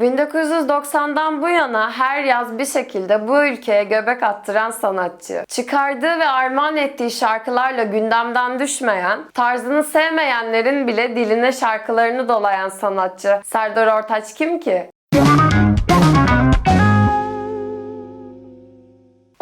1990'dan bu yana her yaz bir şekilde bu ülkeye göbek attıran sanatçı. Çıkardığı ve armağan ettiği şarkılarla gündemden düşmeyen, tarzını sevmeyenlerin bile diline şarkılarını dolayan sanatçı Serdar Ortaç kim ki?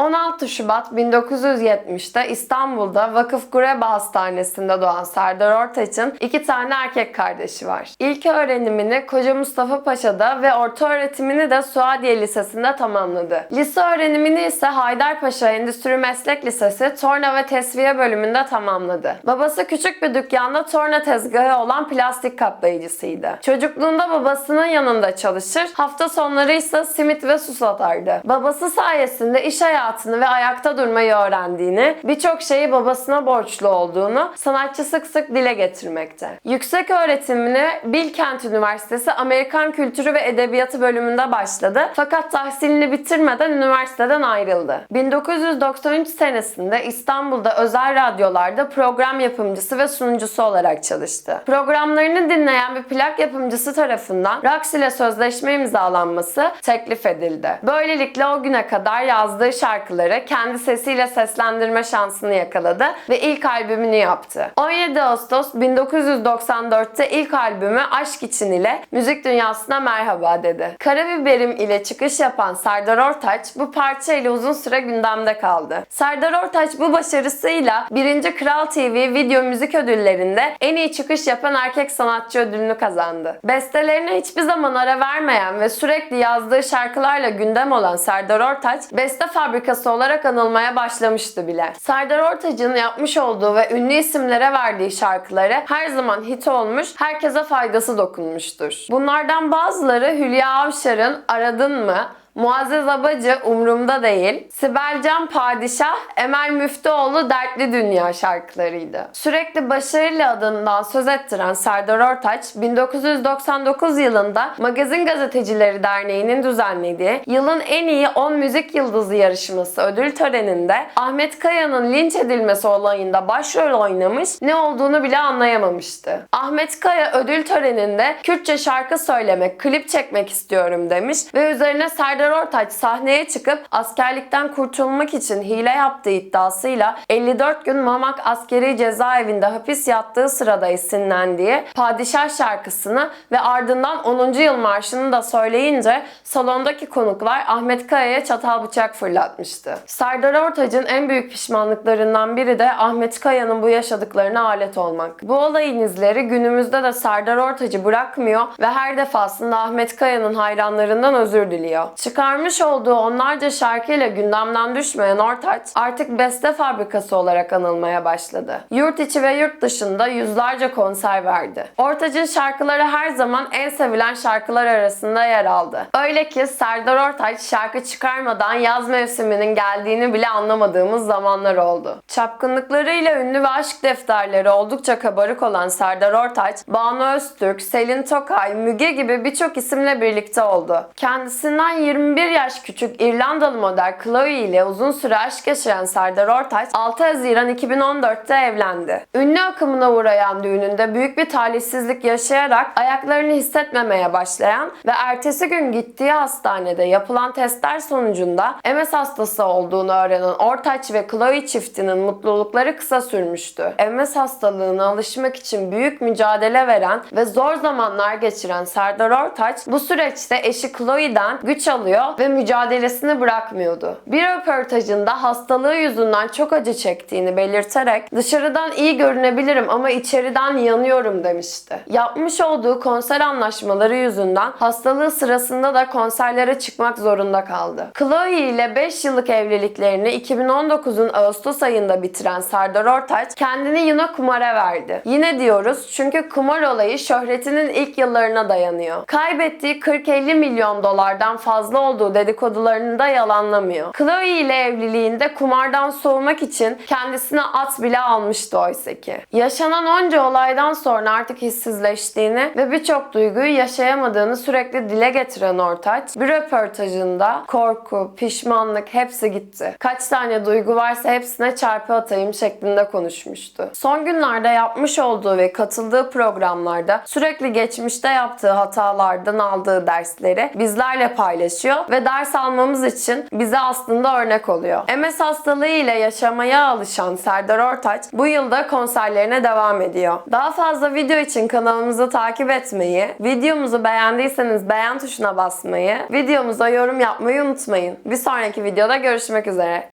16 Şubat 1970'te İstanbul'da Vakıf Gureba Hastanesi'nde doğan Serdar Ortaç'ın iki tane erkek kardeşi var. İlk öğrenimini Koca Mustafa Paşa'da ve orta öğretimini de Suadiye Lisesi'nde tamamladı. Lise öğrenimini ise Haydarpaşa Endüstri Meslek Lisesi Torna ve Tesviye bölümünde tamamladı. Babası küçük bir dükkanda torna tezgahı olan plastik kaplayıcısıydı. Çocukluğunda babasının yanında çalışır, hafta sonları ise simit ve su satardı. Babası sayesinde iş hayatını ve ayakta durmayı öğrendiğini, birçok şeyi babasına borçlu olduğunu sanatçı sık sık dile getirmekte. Yüksek öğretimini Bilkent Üniversitesi Amerikan Kültürü ve Edebiyatı bölümünde başladı fakat tahsilini bitirmeden üniversiteden ayrıldı. 1993 senesinde İstanbul'da özel radyolarda program yapımcısı ve sunucusu olarak çalıştı. Programlarını dinleyen bir plak yapımcısı tarafından Rax ile sözleşme imzalanması teklif edildi. Böylelikle o güne kadar yazdığı şarkıları kendi sesiyle seslendirme şansını yakaladı ve ilk albümünü yaptı. 17 Ağustos 1994'te ilk albümü Aşk İçin ile müzik dünyasına merhaba dedi. Karabiberim ile çıkış yapan Serdar Ortaç bu parça ile uzun süre gündemde kaldı. Serdar Ortaç bu başarısıyla 1. Kral TV Video Müzik Ödülleri'nde en iyi çıkış yapan erkek sanatçı ödülünü kazandı. Bestelerine hiçbir zaman ara vermeyen ve sürekli yazdığı şarkılarla gündem olan Serdar Ortaç, beste fabrikası olarak anılmaya başlamıştı bile. Serdar Ortaç'ın yapmış olduğu ve ünlü isimlere verdiği şarkıları her zaman hit olmuş, herkese faydası dokunmuştur. Bunlardan bazıları Hülya Avşar'ın Aradın mı? Muazzez Abacı Umrumda Değil, Sibel Can Padişah, Emel Müftüoğlu Dertli Dünya şarkılarıydı. Sürekli başarılı adından söz ettiren Serdar Ortaç, 1999 yılında Magazin Gazetecileri Derneği'nin düzenlediği Yılın En İyi 10 Müzik Yıldızı yarışması ödül töreninde Ahmet Kaya'nın linç edilmesi olayında başrol oynamış, ne olduğunu bile anlayamamıştı. Ahmet Kaya ödül töreninde Kürtçe şarkı söylemek, klip çekmek istiyorum demiş ve üzerine Serdar Ortaç sahneye çıkıp askerlikten kurtulmak için hile yaptığı iddiasıyla 54 gün Mamak Askeri Cezaevinde hapis yattığı sırada esinlendiği Padişah şarkısını ve ardından 10. yıl marşını da söyleyince salondaki konuklar Ahmet Kaya'ya çatal bıçak fırlatmıştı. Serdar Ortaç'ın en büyük pişmanlıklarından biri de Ahmet Kaya'nın bu yaşadıklarına alet olmak. Bu olayın izleri günümüzde de Serdar Ortaç'ı bırakmıyor ve her defasında Ahmet Kaya'nın hayranlarından özür diliyor. Çıkarmış olduğu onlarca şarkıyla gündemden düşmeyen Ortaç artık beste fabrikası olarak anılmaya başladı. Yurt içi ve yurt dışında yüzlerce konser verdi. Ortaç'ın şarkıları her zaman en sevilen şarkılar arasında yer aldı. Öyle ki Serdar Ortaç şarkı çıkarmadan yaz mevsiminin geldiğini bile anlamadığımız zamanlar oldu. Çapkınlıklarıyla ünlü ve aşk defterleri oldukça kabarık olan Serdar Ortaç, Banu Öztürk, Selin Tokay, Müge gibi birçok isimle birlikte oldu. Kendisinden 21 yaş küçük İrlandalı model Chloe ile uzun süre aşk yaşayan Serdar Ortaç 6 Haziran 2014'te evlendi. Ünlü akımına uğrayan düğününde büyük bir talihsizlik yaşayarak ayaklarını hissetmemeye başlayan ve ertesi gün gittiği hastanede yapılan testler sonucunda MS hastası olduğunu öğrenen Ortaç ve Chloe çiftinin mutlulukları kısa sürmüştü. MS hastalığına alışmak için büyük mücadele veren ve zor zamanlar geçiren Serdar Ortaç bu süreçte eşi Chloe'den güç alıyor ve mücadelesini bırakmıyordu. Bir röportajında hastalığı yüzünden çok acı çektiğini belirterek dışarıdan iyi görünebilirim ama içeriden yanıyorum demişti. Yapmış olduğu konser anlaşmaları yüzünden hastalığı sırasında da konserlere çıkmak zorunda kaldı. Chloe ile 5 yıllık evliliklerini 2019'un Ağustos ayında bitiren Serdar Ortaç kendini yine kumara verdi. Yine diyoruz çünkü kumar olayı şöhretinin ilk yıllarına dayanıyor. Kaybettiği 40-50 milyon dolardan fazla bağımlı olduğu dedikodularını da yalanlamıyor. Chloe ile evliliğinde kumardan soğumak için kendisine at bile almıştı oysa ki. Yaşanan onca olaydan sonra artık hissizleştiğini ve birçok duyguyu yaşayamadığını sürekli dile getiren Ortaç bir röportajında korku, pişmanlık hepsi gitti. Kaç tane duygu varsa hepsine çarpı atayım şeklinde konuşmuştu. Son günlerde yapmış olduğu ve katıldığı programlarda sürekli geçmişte yaptığı hatalardan aldığı dersleri bizlerle paylaşıyor ve ders almamız için bize aslında örnek oluyor. MS hastalığı ile yaşamaya alışan Serdar Ortaç bu yılda konserlerine devam ediyor. Daha fazla video için kanalımızı takip etmeyi, videomuzu beğendiyseniz beğen tuşuna basmayı, videomuza yorum yapmayı unutmayın. Bir sonraki videoda görüşmek üzere.